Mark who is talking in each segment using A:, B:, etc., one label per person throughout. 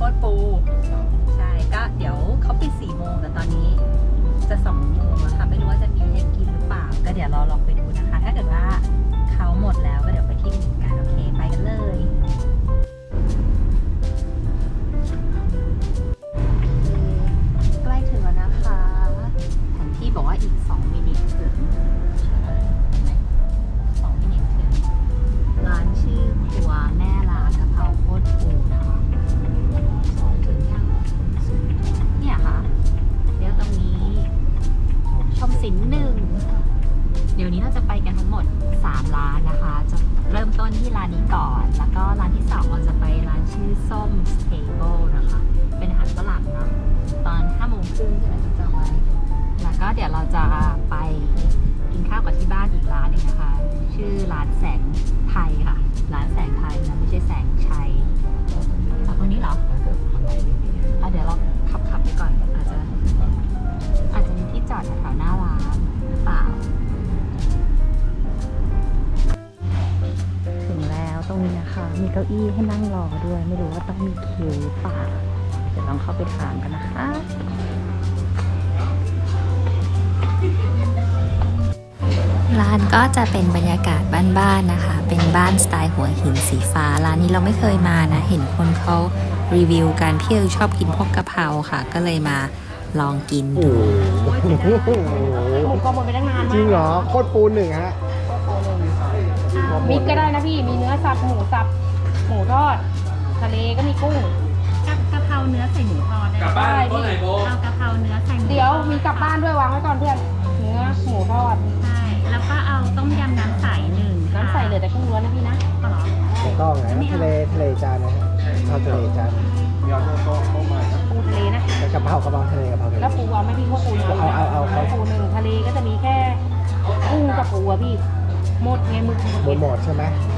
A: โคตรปู ใช่ ก็เดี๋ยวเขาปิดสี่โมงแต่ตอนนี้ จะสองโมงแล้วค่ะ ไม่รู้ว่าจะมีให้กินหรือเปล่า ก็เดี๋ยวเราลองไปดูนะคะ ถ้าเกิด มีเก้าอี้ให้นั่งรอ
B: ด้
A: วยไม่รู้ว่าต้องมีคิวหรือเปล่าเดี๋ยวลองเข้าไปถามกันนะคะ
C: ร้านก็จะเป็นบรรยากาศบ้านๆนะคะ เป็นบ้านสไตล์หัวหินสีฟ้า ร้านนี้เราไม่เคยมานะ เห็นคนเขารีวิวกันพี่เอชอบกินพวกกะเพราค่ะ ก็เลยมาลองกิน
B: โอ้
C: ดู
B: โห
D: หมูกรอบหมดไปตั้งนาน
B: จ
D: มา
B: ริง
D: ก
B: เหรอ โคตรปูหนึ่งฮะ
D: มิกก็ได้นะพี่ มีเนื้อสับหมูสับ หมูทอด ทะเลก็มีกุ้ง
A: กับกะเพราเนื้อใส่หมูทอดได้
E: กลับบ้านโต๊ะไหนโบ
A: เอากะเพราเนื้อใส่หมู
D: เดี๋ยวมีกลับบ้านด้วยวางไว้ก่อนเพื่อน เนื้อหมูทอด
A: ใช่แล้วก็เอาต้มยำน้ำใสหนึ่ง
D: น้ำใส่เหลือแต่กุ้งล้วนนะพี่นะ
A: ก็เหรอ
B: ถูกต้องไงทะเลทะเลจานนะฮะข้าวทะเลจาน
D: ปูทะเลนะ
B: แล้วกะเพรากะเพราทะเลกะเพราทะเล
D: แล้วปูเอาไหม่พี่พวกปูน้อย
B: เอาเอาเอาเอา
D: ปูหนึ่งทะเลก็จะมีแค่กุ้งกับปูอะพี่หมดไงมึก
B: หมดหมดใช่ไหมหมด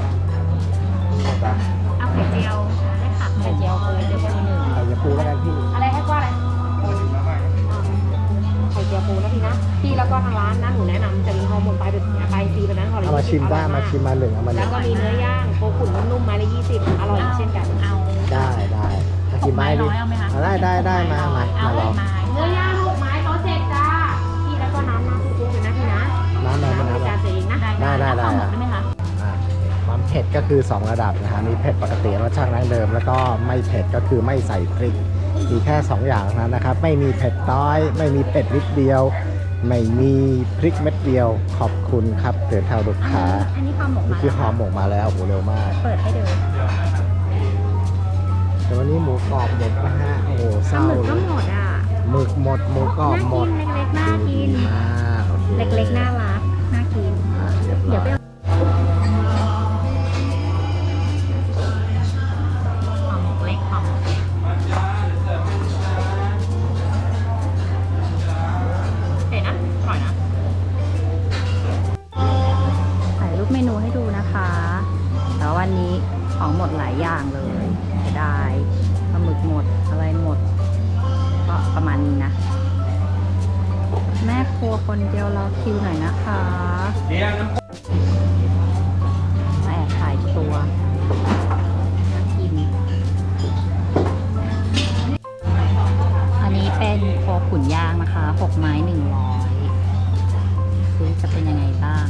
B: ปะ
A: เอาไข่เจียวได้ผัก
D: ไข่เจียวปูเจียวปูหนึ่งไข่
B: เอาอย่าปูแล้วกันพี่
D: อะไรให้กว่าอะไรไข่เจียวปูนะพี่นะพี่แล้วก็ทางร้านนะหนูแนะนำจะมีฮอร์โมนไปแบบไปฟรีแบบนั้นฮอร์โมน
B: เอามาชิมได้มาชิมมาหนึ่งเอามาห
D: แล้วก็มีเนื้อย่างโคขุนนุ่มๆไม้ละยี่สิบอร่อยเช่นกัน
A: เอา
B: ได้ได้มากินไม้ดิ
A: ร้ไหม
B: ได้ได้ได้มามามาลอง
D: เนื้อย่างลูกไม้โต๊ะเจ็ดจ้าพี่แล้วก็น้ำน้ำซุปเลยนะพี่นะ
B: น้ำน้ำ
D: น้ำ
B: น้ำ
D: บริกา
B: น
D: เองนะ
B: ได้ได้ได้
A: เผ็
B: ดก็คือ 2 ระดับนะฮะมีเผ็ดปกติรสชาติดั้งเดิม แล้วก็ไม่เผ็ดก็คือไม่ใส่พริกมีแค่ 2 อย่างเท่านั้นนะครับ ไม่มีเผ็ดน้อย ไม่มีเผ็ดนิดเดียว ไม่มีพริกเม็ดเดียวขอบคุณครับเตือนเท่าลูกค้า
A: อันนี้ความหมก
B: นี่
A: มา
B: คือหอมหมกมาแล้วโหเร็วมาก
A: เปิดให้ดู
B: แต่วันนี้หมูกรอบหมดนะฮะโอ้โหเศ
A: ปลา
B: ร้า
A: หมึก
B: เล
A: ก็
B: ย
A: หมดอะ
B: หมึกหมดหมูกรอบหมด
A: น่ากินเล็กๆน่า
B: ดู
A: กิ
B: ดี
A: น
B: มากโอเค
A: เล็กๆน่ารักน่ากิน
B: อ่าเรียบ
A: เดี๋
B: ร้
A: ยว
B: อ
A: ไปยหอม คิวหน่อยนะคะ
E: เลี้ยงน้ำ
A: มาแอบถ่ายตัวน่ากิน อันนี้เป็นโคขุนย่างนะคะหกไม้หนึ่งร้อยซื้อจะเป็นยังไงบ้าง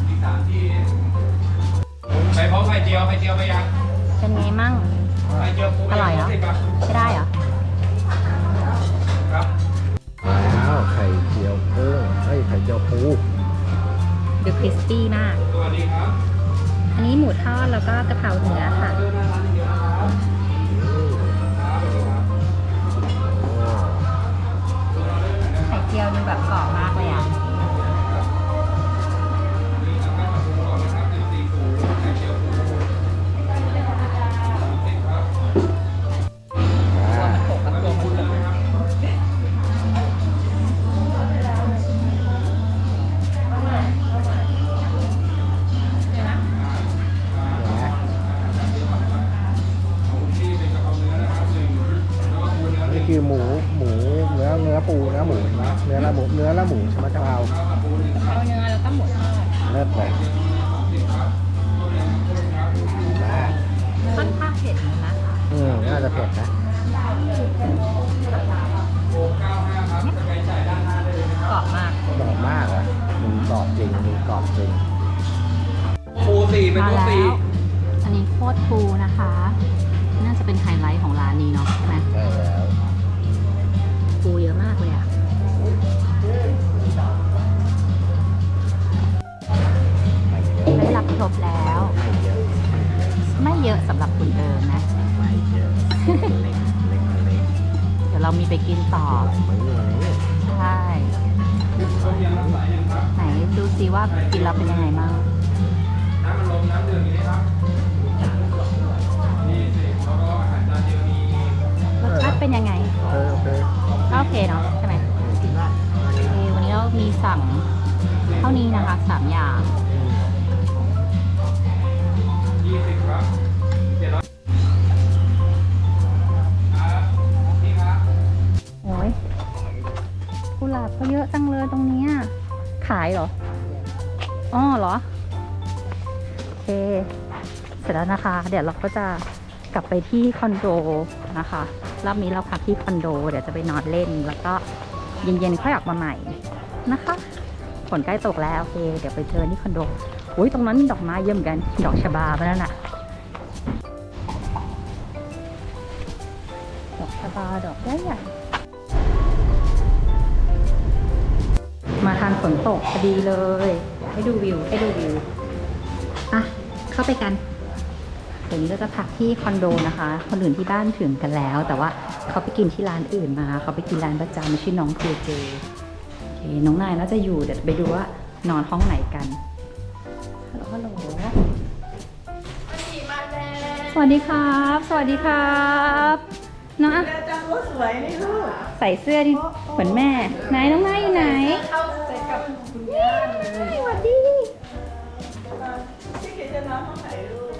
E: ไปพร้อมไข่เจียวไข่เจียวไปยัง
A: เป็นไงมั่ง
E: ไข่เจียวปู
A: อร่อยเหรอ
E: สิบบาท
A: ใช่ได้เหรอ
E: ครับ
B: แล้วไข่เจียวกุ้งเฮ้ยไข่เจียวปู
A: ดูคริสปี้มาก อันนี้หมูทอดแล้วก็กะเพราเนื้อค่ะ ไข่เจียวดูแบบกรอบมาก
B: กร
D: อ
A: บ
B: จริงมึงกรอบจริง
E: ปูสี่เป็น
A: มา
E: ปู
A: แล้
E: สี่
A: ว อันนี้โคตรฟูนะคะ น่าจะเป็นไฮไลท์ของร้านนี้เนาะใช่ไหม
B: ได้แล้ว
A: ปูเยอะมากเลยอะได้รับครบแล้ว
B: ไม่เยอะ
A: ไม่เยอะสำหรับคุณเอิญนะ
B: ไม่เยอะเล็กเล็กเล็กเล็ก
A: เดี๋ยวเรามีไปกินต่อ
B: มื้อนี้
A: ใช่ ไหนดูซิว่ากินแล้วเป็นยังไงบ้าง
E: น้ำมันลมน้ำดื่มอย่างนี้ครับนี่สิแล้วก็อาหารจานเดียวมี
A: รสชาติเป็นยังไง
B: เออโอเค
A: ก็โอเคเนาะใช่ไหม
B: กินได้
A: โอเควันนี้เรามีสั่งเท่านี้นะคะสามอย่าง แล้วนะคะ เดี๋ยวเราก็จะกลับไปที่คอนโดนะคะรอบนี้เราพักที่คอนโด เดี๋ยวจะไปนอนเล่น แล้วก็เย็นๆค่อยออกมาใหม่นะคะฝนใกล้ตกแล้วโอเค เดี๋ยวไปเจอที่คอนโดอุ้ยตรงนั้นมีดอกไม้เยอะเหมือนกัน ดอกชบาไปแล้วน่ะดอกชบาดอกใหญ่มาทานฝนตกพอดีเลย ให้ดูวิว ให้ดูวิว อะ เข้าไปกัน ดี๋ยวนี้เราจะพักที่คอนโดนะคะ คนอื่นที่บ้านถึงกันแล้ว แต่ว่าเขาไปกินที่ร้านอื่นมา เขาไปกินร้านประจำชื่อน้องเจเจโอเคน้องนายน่าจะอยู่เดี๋ยวไปดูว่านอนห้องไหนกันฮัลโหลฮัลโหลสวัสดีครับ สวัสดีครับน้องอะ
F: จังว่าสวยนี่ลูก
A: ใส่เสื้อดิเหมือนแม่ ไหนน้องนายอยู่ไหน
F: เข้าใจกับคุณย่าเลย
A: สวัสดี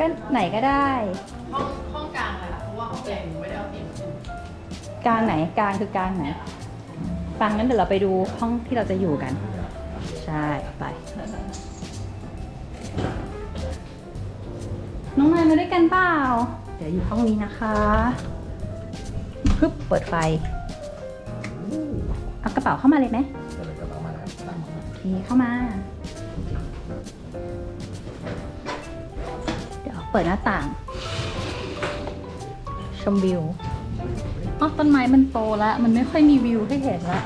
F: ก
A: ก็ไหนก็ได้
F: ห้องห้องกลางเลยค่ะเพราะว่าห้องใหญ่หนูไม่ได้เอาเตียงขึ้น
A: กลางไหนกลางคือกลางไหนฟังงั้นเดี๋ยวเราไปดูห้องที่เราจะอยู่กัน ใช่ไป น้องนายมาด้วยกันเปล่าเดี๋ยวอยู่ห้องนี้นะคะพึบเปิดไฟเอากระเป๋าเข้ามาเลยไหม
B: เดี๋ยวเราจะประมาณนั้นตามมา
A: โอเคเข้ามาเดี๋ยว เปิดหน้าต่าง ชมวิวอ๋อต้นไม้มันโตแล้ว มันไม่ค่อยมีวิวให้เห็นละ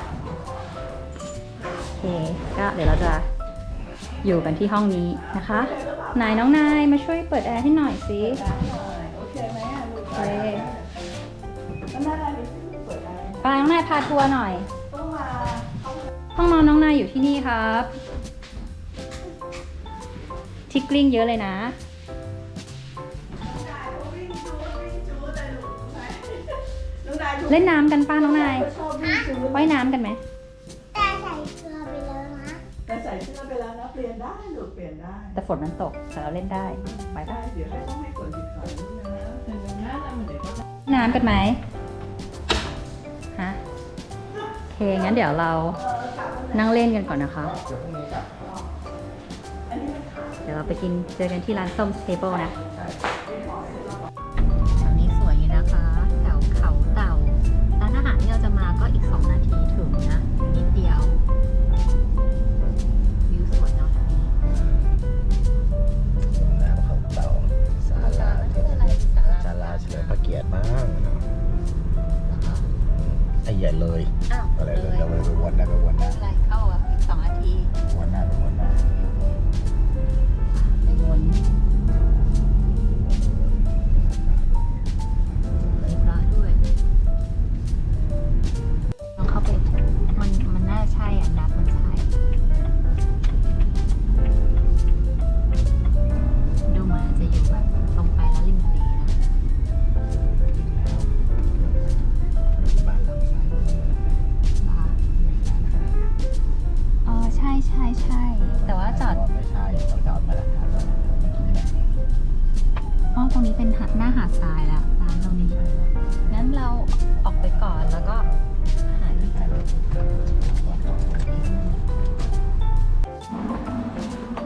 A: โอเค ก็เดี๋ยวเราจะอยู่กันที่ห้องนี้นะคะนายน้องนายมาช่วยเปิดแอร์ให้หน่อยสิ
F: โอเคไหมอะลูก
A: โอเค
F: ไป
A: น้องนายพาทัวร์หน่อย ห้องนอนน้องนายอยู่ที่นี่ครับ ทิกกลิ้งเยอะเลยนะ เล่นน้ำกันป้าน้องนาย
F: ชอบวิ่งจูด
A: ว่ายน้ำกันไหม
G: แต่ใส่เกลือไปแล้วนะ
F: แต่ใส่เสื้อไปแล้วนะเปลี่ยนได้ลูกเปลี่ยนได้
A: แต่ฝนมันตกแต่เราเล่นได้ไป
F: ได้
A: ปะ
F: เดี๋ยวให้ต้องให้กดติดก่อนลูกนะเห็นไหมนะมันเดี๋ยวก็จะ
A: น้ำกันไหมฮะโอเคงั้นเดี๋ยวเรานั่งเล่นกันก่อนนะคะ
B: เดี๋ยวพรุ่งนี้กลับ
A: เดี๋ยวเราไปกินเจอกันที่ร้านส้มสเตเบิลนะแถ
B: ญ่เลย
A: อ้าว
B: อะไรเลยเราไปวนได้ไปวนได้
A: อะไรเข้าอะ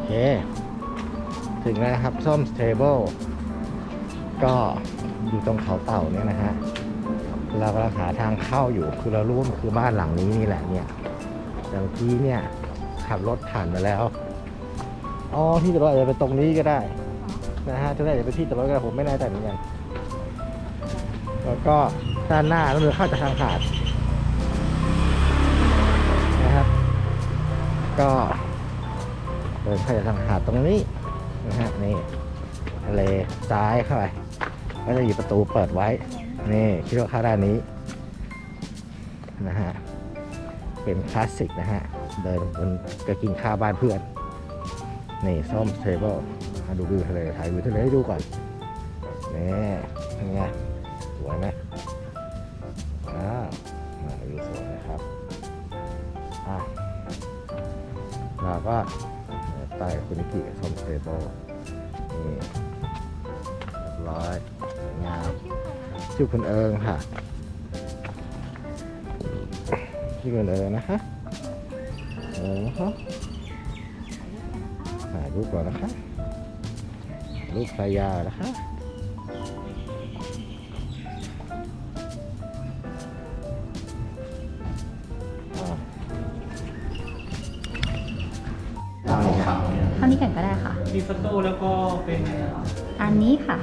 A: เค
B: ถึงแล้วนะครับส้มสเตเบิลก็อยู่ตรงเขาเต่าเนี่ยนะฮะเรากำลังหาทางเข้าอยู่คือเรารู้ว่ามันคือบ้านหลังนี้นี่แหละเนี่ยแต่เมื่อกี้เนี่ยขับรถผ่านมาแล้วอ๋อที่จอดรถอาจจะเป็นตรงนี้ก็ได้นะฮะจะได้จะเป็นที่จอดรถก็ได้ผมไม่แน่ใจเหมือนกันแล้วก็ด้านหน้าเราเดินเข้าจากทางหาดนะครับ ก็ ดินเข้าจากทางหาดตรงนี้นะฮะนี่ทะเลซ้ายเข้าไปก็จะอยู่ประตูเปิดไว้ นี่คิดว่าเข้าด้านนี้นะฮะเป็นคลาสสิกนะฮะ เดินบนก็กินข้าวบ้านเพื่อน นี่ส้มเทเบิลมาดูวิวทะเลถ่ายวิวทะเลให้ดูก่อนนี่เป็นไงสวยไหมอ้าวมาวิวสวยนะครับอะเราก็ ไปคุณนิกิกับสมเทเบิลนี่เรียบร้อยสวยงามชื่อคุณเอิงค่ะชื่อคุณเอิงนะคะเอิงฮะถ่ายรูปก่อนนะคะรูปภรรยานะคะ
A: ได้ค่ะ
H: มีฟอโต้แล้วก็เป็น
A: อันนี้ค่ะ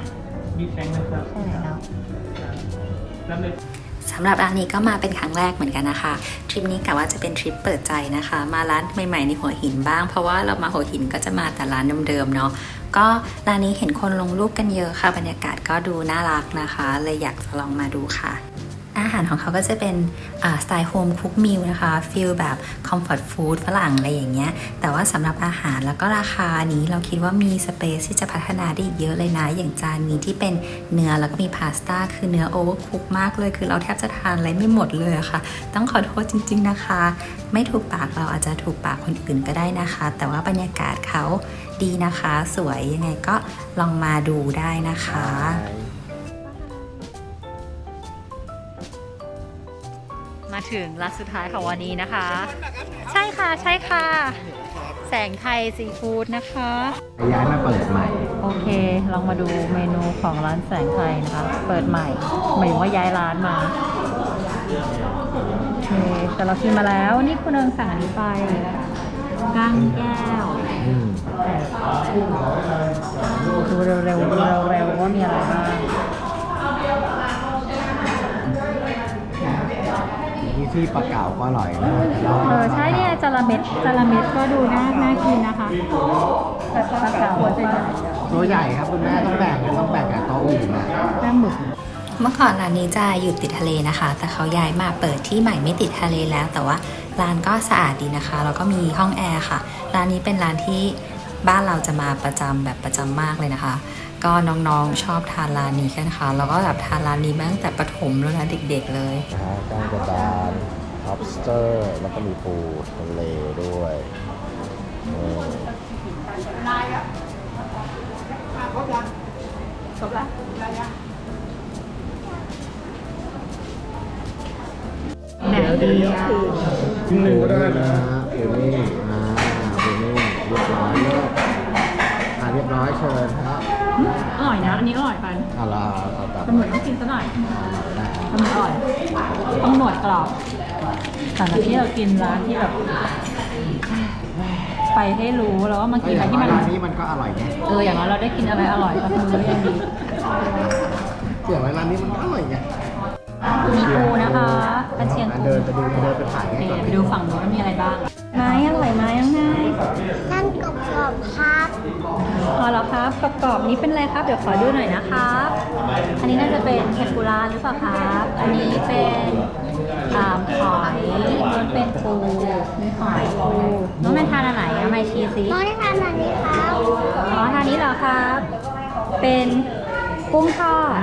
H: มีแฟงนะครับ
A: ใช่แล้ว
H: แล้วเป็น
C: สำหรับร้านนี้ก็มาเป็นครั้งแรกเหมือนกันนะคะ ทริปนี้กะว่าจะเป็นทริปเปิดใจนะคะ มาร้านใหม่ๆในหัวหินบ้าง เพราะว่าเรามาหัวหินก็จะมาแต่ร้านเดิมๆเนาะก็ร้านนี้เห็นคนลงรูปกันเยอะค่ะ บรรยากาศก็ดูน่ารักนะคะ เลยอยากจะลองมาดูค่ะ อาหารของเขาก็จะเป็นสไตล์โฮมคุกมิลนะคะฟิลแบบคอมฟอร์ตฟู้ดฝรั่งอะไรอย่างเงี้ย แต่ว่าสำหรับอาหารแล้วก็ราคานี้เราคิดว่ามีสเปซที่จะพัฒนาได้อีกเยอะเลยนะ อย่างจานนี้ที่เป็นเนื้อแล้วก็มีพาสต้าคือเนื้อโอเวอร์คุกมากเลย คือเราแทบจะทานอะไรไม่หมดเลยะค่ะ ต้องขอโทษจริง ๆนะคะ ไม่ถูกปากเราอาจจะถูกปากคนอื่นก็ได้นะคะ แต่ว่าบรรยากาศเขาดีนะคะ สวยยังไงก็ลองมาดูได้นะคะ
A: มาถึงร้านสุดท้ายของวันนี้นะคะ ใช่ค่ะใช่ค่ะ แสงไทยซีฟู้ดนะคะ
B: ย้ายมาเปิดใหม่
A: โอเค ลองมาดูเมนูของร้านแสงไทยนะคะ เปิดใหม่หมายถึงว่าย้ายร้านมาโอเคแต่เรากินมาแล้วนี่คุณเอิงสั่งอันนี้ไปก้างแก้ว
B: อืม
A: ดูเร็วๆดูเร็วๆว่ามีอะไรบ้าง
B: ที่ปลาเก๋าก็อร่อยนะแล้ว
A: เออใช่เนี่ยจระเม็ดจระเม็ดก็ดูน่าน่ากินนะคะแต่ปลาเก๋าจะใหญ่
B: ตัวใหญ่ครับคุณแม่ต้องแบ่งกันต้องแบ่งกับโต๊ะอื่นนะ
A: แป้งหมึก
C: เมื่อก่อนร้านนี้จะอยู่ติดทะเลนะคะ แต่เขาย้ายมาเปิดที่ใหม่ไม่ติดทะเลแล้ว แต่ว่าร้านก็สะอาดดีนะคะ แล้วก็มีห้องแอร์ค่ะ ร้านนี้เป็นร้านที่บ้านเราจะมาประจำแบบประจำมากเลยนะคะ ก็น้องๆชอบทานร้านนี้กันค่ะแล้วก็แบบทานร้านนี้มาตั้งแต่ประถมแล้วนะเด็กๆเลย
B: นะฮะก้างกระดาน lobster แล้วก็มีปูทะเลด้วยนี่
A: แหนดีอะ
B: ปูนี่นะฮะปูนี่อ่าปู นะ
A: อันนี้อร่อยปัน
B: เอาละเอาตับ
A: ตำรวจต้องกินซะหน่อย
B: นะครับ
A: ตำรวจอร่อยต้องหนวดกรอบแต่จากที่เรากินร้านที่แบบไปให้รู้แล้วว่ามันกินอะไรที่มัน
B: ร้านนี้มันก็อร่อยไง
A: เอออย่างน้อยเราได้กินอะไรอร่อยก็คือยังดี
B: เสียงร้านนี้มันก็อร่อยไง
A: มีปูนะคะกระเชียงปู
B: เดินไปดูเดินไปถ่าย
A: โอ
B: ให้
A: เค
B: ก่อน
A: ไปดูฝั่งนู้นว่ามีอะไรบ้างไม้อร่อยไหมยังไง
G: นั่นกรอบๆครับ
A: อ๋อ เหรอครับกรอบๆนี้เป็นอะไรครับ เดี๋ยวขอดูหน่อยนะครับ อันนี้น่าจะเป็นเทมปุระหรือเปล่าครับ อันนี้เป็นอ่าหอยนู้นเป็นปูมีหอยปูน้องแมนทานอันไหนอะไม่ชี้ซิ
G: น้องได้ทานอันนี้ครับ
A: อ๋อทานนี้เหรอครับ เป็นกุ้งทอด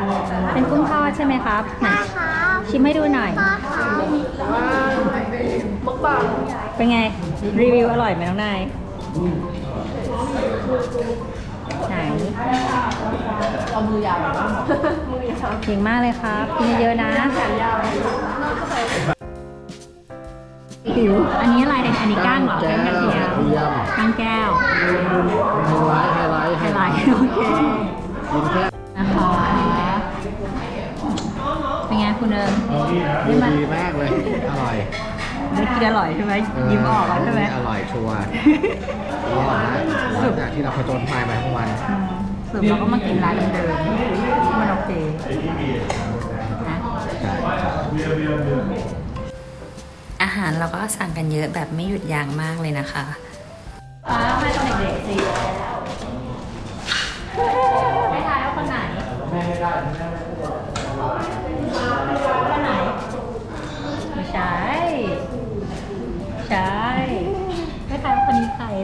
A: เป็นกุ้งทอดใช่ไหมครับไหน
G: ได้ครับ
A: ชิมให้ดูหน่อย
G: พ่อครับ
A: เป็นไง รีวิวอร่อยไหมน้องนาย ไหนเอามือยาวเก่งมากเลยครับกินเยอะๆนะหิวอันนี้อะไรอันนี้ก้างเหรอ
B: แก้
A: ก้าง
B: ว
A: กระเทียม
B: เทียม
A: ก้างแก้ว
B: ไฮไลท์ไฮไลท์
A: ไฮไลท์โอเค
B: กินแค่
A: นะคะเป็นไงคุณคุณเอิญ
B: ดูดีมากเลย อร่อย
A: ได้กินอร่อยใช่ไหมยิ้มออกแล้วใช่ไหม
B: อร่อยชัวร์ นี่แหละฮะหลังจากที่เราผจญภัยมาทั้งวัน
A: อืมสรุดเราก็มากินร้านเดิมๆที่มันโอเคนะ
B: ใช่ใช่
C: อาหารเราก็สั่งกันเยอะแบบไม่หยุดยั้งมากเลยนะคะ
A: ป้าให้ตอนเด็กๆสิ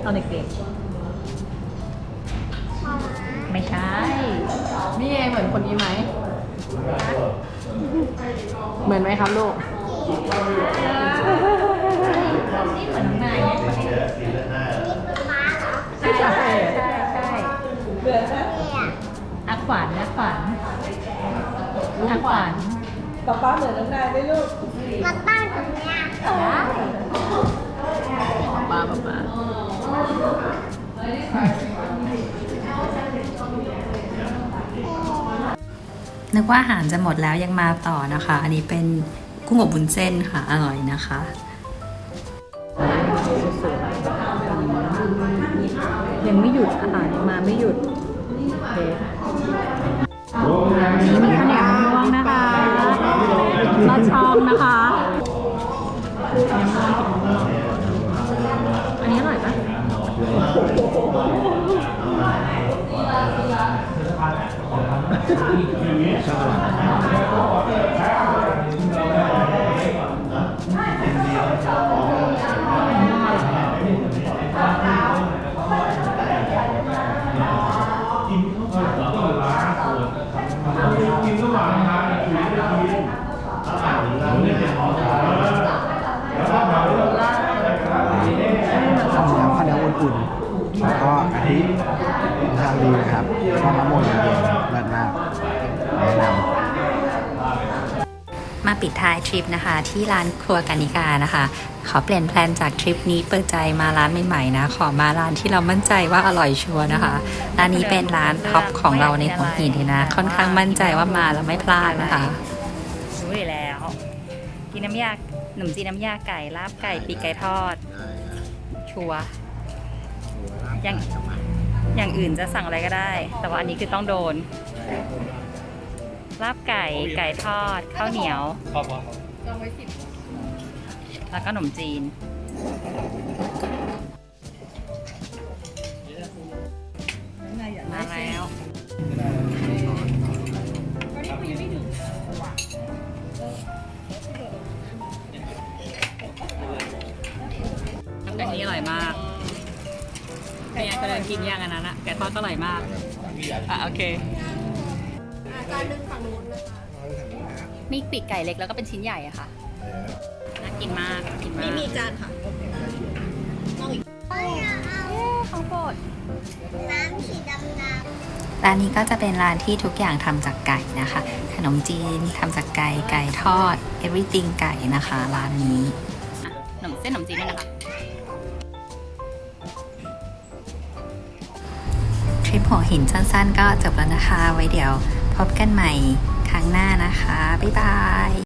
A: ตอนเด็กๆ ไม่ใช่
D: นี่เองเหมือนคนนี้ไหม เหมือนไหมครับลูก
A: นี่เหมือนน้องนายเนี่ยใช่ใช่ใช่ใช่อาขวัญอาขวัญอาขวัญ
F: ป๊าป๊าเหมือนน้องนายไหมลูก
G: มาตั้งตรงเนี้ย
A: ได้
D: ป้าป้าป้า
C: นึกว่าอาหารจะหมดแล้วยังมาต่อนะคะ อันนี้เป็นกุ้งอบบุญเส้นค่ะ อร่อยนะคะ
A: ยังไม่หยุดอาหารยังมาไม่หยุดโอเคนี่มีข้าวเหนียวมะม่วงนะคะลอดช่องนะคะ
B: ชอบอร่อยข้าวเหนียวข้าวเนียวอุ่นๆแล้วก็กะทิทางดีนะครับแล้วก็มะม่วงเย็นๆเลิศมากแนะนำ
C: มาปิดท้ายทริปนะคะ ที่ร้านครัวกานิกานะคะ ขอเปลี่ยนแพลนจากทริปนี้เปิดใจมาร้านใหม่ๆนะ ขอมาร้านที่เรามั่นใจว่าอร่อยชัวร์นะคะร้านนี้เป็นร้านท็อปของเราในหัวหินเลยนะ ค่อนข้างมั่นใจว่ามาแล้วไม่พลาดนะคะรู้อยู่แล้ว กินน้ำยาขนมจีนน้ำยาไก่ลาบไก่ปีกไก่ทอด ชัวร์อย่าง อย่างอื่นจะสั่งอะไรก็ได้ แต่ว่าอันนี้คือต้องโดนลาบไก่ไก่ทอดข้าวเหนียวแล้วก็ขนมจีน เป็นไงก็เดินกินย่างอันนั้นอะไก่ทอดก็อร่อยมาก อะโอเคมีปีกไก่เล็กแล้วก็เป็นชิ้นใหญ่อะค่ะ น่ากินมากน่ากินมาก
F: มีจานค่ะ
C: ของโปรด
G: น้ำสีดำ
C: ร้านนี้ก็จะเป็นร้านที่ทุกอย่างทำจากไก่นะคะ ขนมจีนทำจากไก่ ไก่ทอด everything ไก่นะคะ ร้านนี้อะขนมเส้นขนมจีนด้วยนะคะ หัวหินสั้นๆ ก็จบแล้วนะคะ ไว้เดี๋ยวพบกันใหม่ครั้งหน้านะคะ บ๊ายบาย